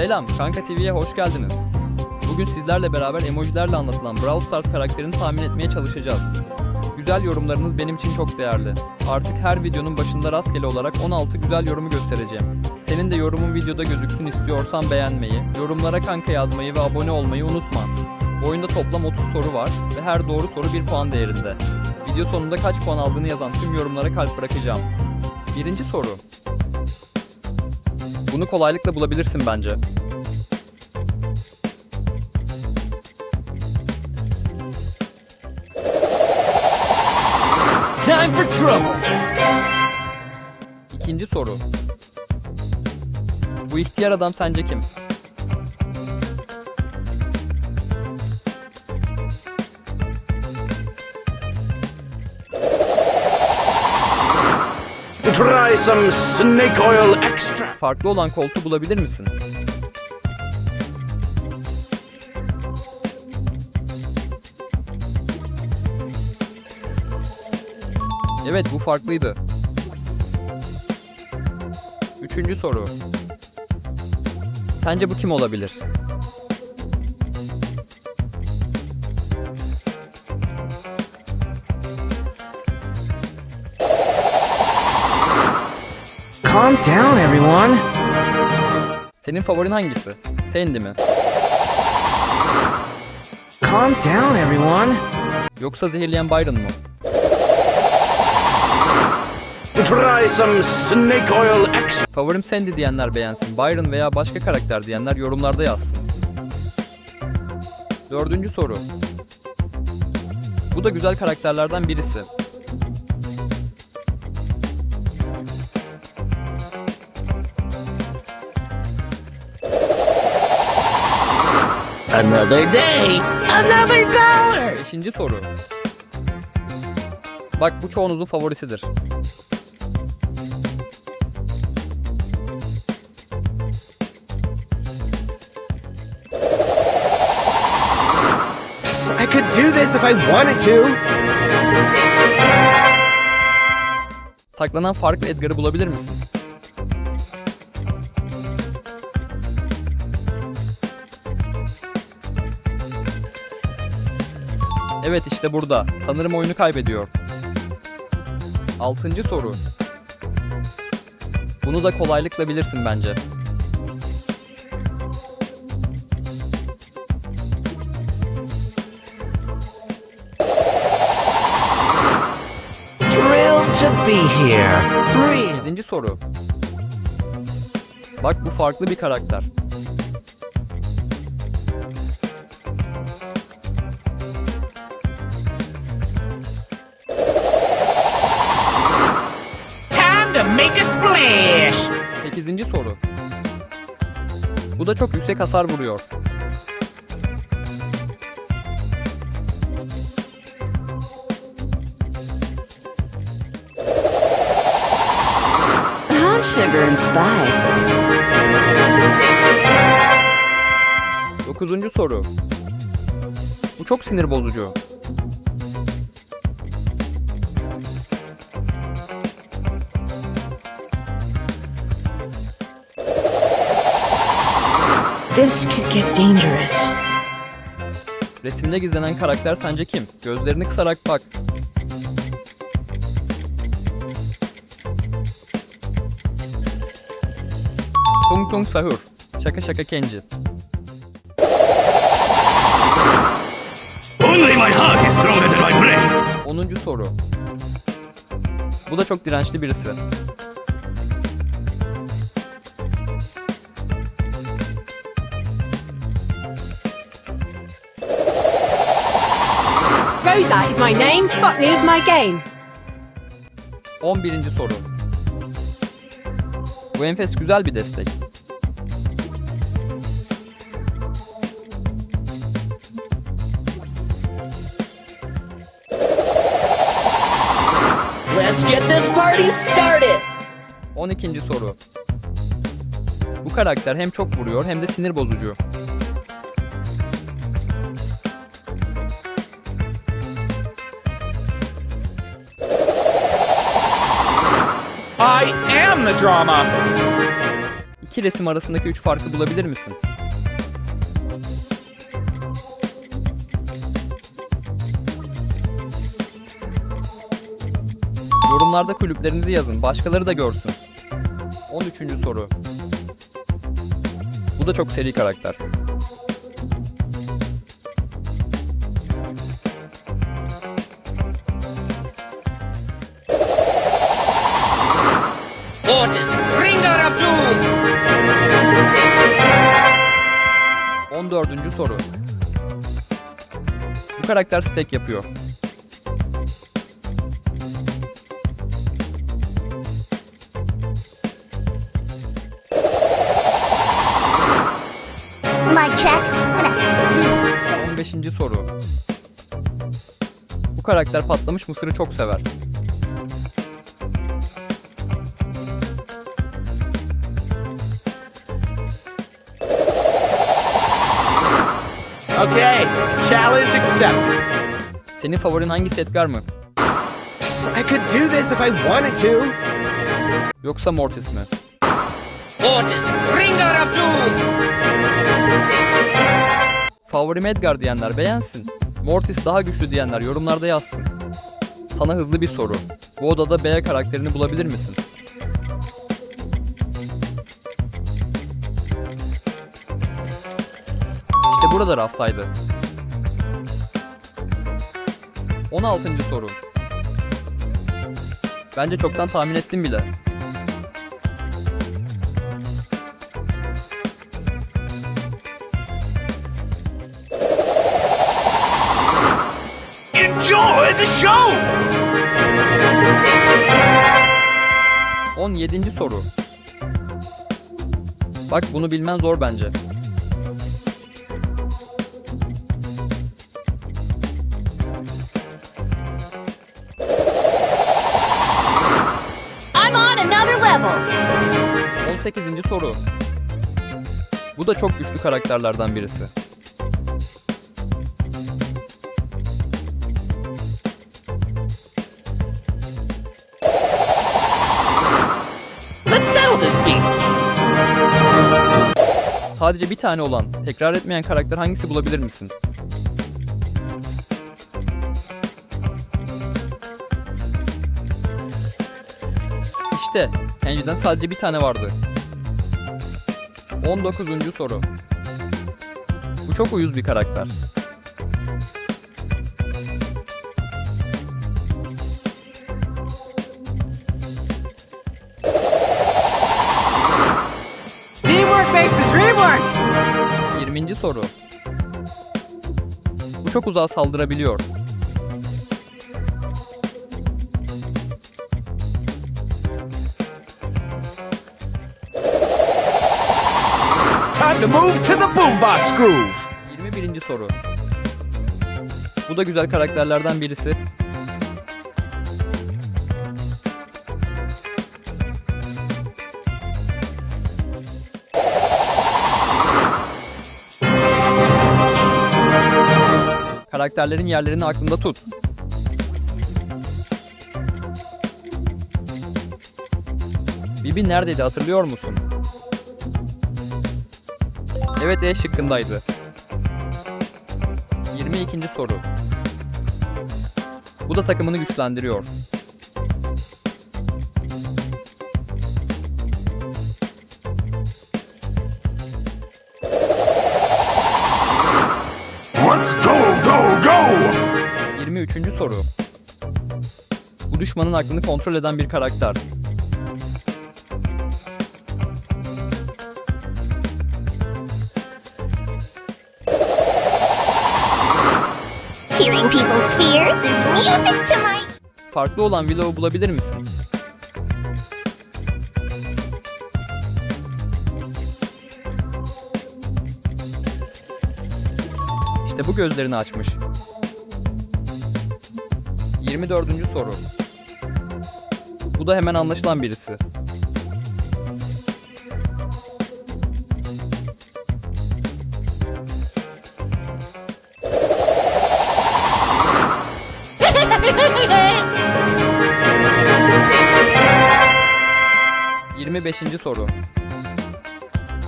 Selam, Kanka TV'ye hoş geldiniz. Bugün sizlerle beraber emojilerle anlatılan Brawl Stars karakterini tahmin etmeye çalışacağız. Güzel yorumlarınız benim için çok değerli. Artık her videonun başında rastgele olarak 16 güzel yorumu göstereceğim. Senin de yorumun videoda gözüksün istiyorsan beğenmeyi, yorumlara kanka yazmayı ve abone olmayı unutma. Bu oyunda toplam 30 soru var ve her doğru soru 1 puan değerinde. Video sonunda kaç puan aldığını yazan tüm yorumlara kalp bırakacağım. Birinci soru. Bunu kolaylıkla bulabilirsin bence. Time for trouble. İkinci soru. Bu ihtiyar adam sence kim? Try some snake oil extra. Farklı olan koltuğu bulabilir misin? Evet bu farklıydı. Üçüncü soru. Sence bu kim olabilir? Calm down, everyone. Senin favorin hangisi? Sandy mi? Calm down, everyone. Yoksa zehirleyen Byron mu? Try some snake oil extra. Favorim Sandy diyenler beğensin. Byron veya başka karakter diyenler yorumlarda yazsın. Dördüncü soru. Bu da güzel karakterlerden birisi. Another day, another dollar. Beşinci soru. Bak bu çoğunuzun favorisidir. I could do this if I wanted to. Saklanan farklı Edgar'ı bulabilir misin? Evet işte burada. Sanırım oyunu kaybediyor. Altıncı soru. Bunu da kolaylıkla bilirsin bence. Thrilled to be here. Real. Sekizinci soru. Bak bu farklı bir karakter. Make a splash. Sekizinci soru. Bu da çok yüksek hasar vuruyor. Palm sugar and spice. Dokuzuncu soru. Bu çok sinir bozucu. This could get dangerous. Resimde gizlenen karakter sence kim? Gözlerini kısarak bak. Tung Tung Sahur. Şaka şaka Kenji. Only my heart is stronger than my brain. 10. soru. Bu da çok dirençli birisi. Rosa is my name, Botany is my game. 11. soru. Bu enfes güzel bir destek. Let's get this party started. 12. soru. Bu karakter hem çok vuruyor hem de sinir bozucu. I am the drama. İki resim arasındaki üç farkı bulabilir misin? Yorumlarda kulüplerinizi yazın, başkaları da görsün. 13. soru. Bu da çok seri karakter. Of Doom! 14. soru. Bu karakter steak yapıyor. Mic check. Gonna do 15. soru. Bu karakter patlamış mısırı çok sever. Okay, challenge accepted. Senin favorin hangisi Edgar mı? I could do this if I wanted to. Yoksa Mortis mi? Otis, Ringer of Doom! Favorim Edgar diyenler beğensin. Mortis daha güçlü diyenler yorumlarda yazsın. Sana hızlı bir soru. Bu odada B karakterini bulabilir misin? Burada raftaydı. 16. soru. Bence çoktan tahmin ettim bile. Enjoy the show! 17. soru. Bak bunu bilmen zor bence. Level. 18. soru. Bu da çok güçlü karakterlerden birisi. Let's settle this beef! Sadece bir tane olan, tekrar etmeyen karakter hangisi bulabilir misin? İşte, Henry'den sadece bir tane vardı. 19. soru. Bu çok uyuz bir karakter. Teamwork makes the dream work. 20. soru. Bu çok uzağa saldırabiliyor. Time to move to the boombox groove. 21. soru. Bu da güzel karakterlerden birisi. Karakterlerin yerlerini aklında tut. Bibi neredeydi hatırlıyor musun? Evet E şıkkındaydı. 22. soru. Bu da takımını güçlendiriyor. Let's go, go, go! 23. soru. Bu düşmanın aklını kontrol eden bir karakter. İs music to my. Farklı olan Willow'u bulabilir misin? İşte bu gözlerini açmış. 24. soru. Bu da hemen anlaşılan birisi. ...25. soru.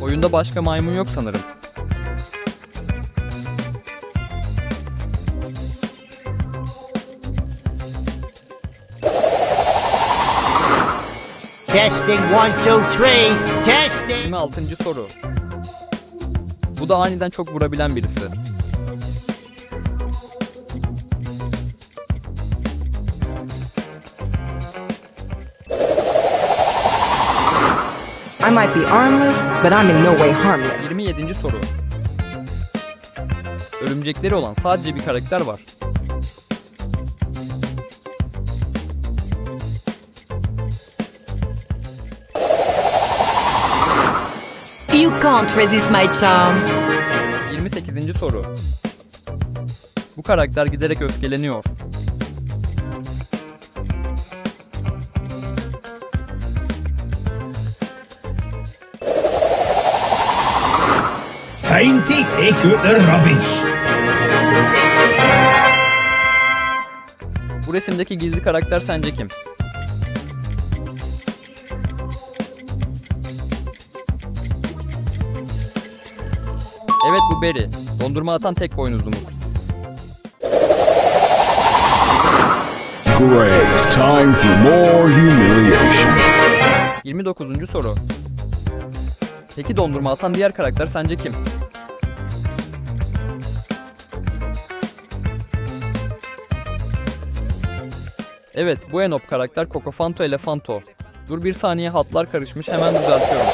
Oyunda başka maymun yok sanırım. Testing one, two, three. Testing. 26. soru. Bu da aniden çok vurabilen birisi. I might be armless, but I'm in no way harmless. 27. soru. Örümcekleri olan sadece bir karakter var. You can't resist my charm. 28. soru. Bu karakter giderek öfkeleniyor. Time to take out the rubbish. Bu resimdeki gizli karakter sence kim? Evet bu Barry. Dondurma atan tek boynuzlumuz. Great. Time for more humiliation. 29. soru. Peki dondurma atan diğer karakter sence kim? Evet, bu Enop karakter Cocofanto Elefanto. Dur bir saniye hatlar karışmış hemen düzeltiyorum.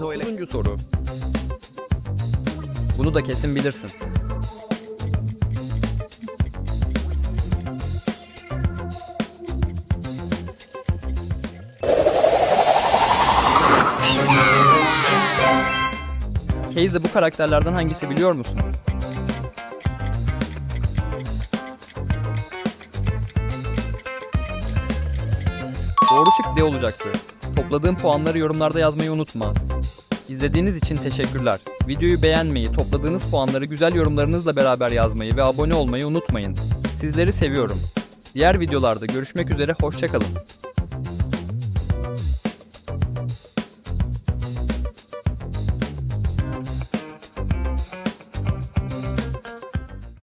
9. soru. Bunu da kesin bilirsin. Casey bu karakterlerden hangisi biliyor musun? Doğru şık D olacaktı. Topladığın puanları yorumlarda yazmayı unutma. İzlediğiniz için teşekkürler. Videoyu beğenmeyi, topladığınız puanları güzel yorumlarınızla beraber yazmayı ve abone olmayı unutmayın. Sizleri seviyorum. Diğer videolarda görüşmek üzere, hoşçakalın.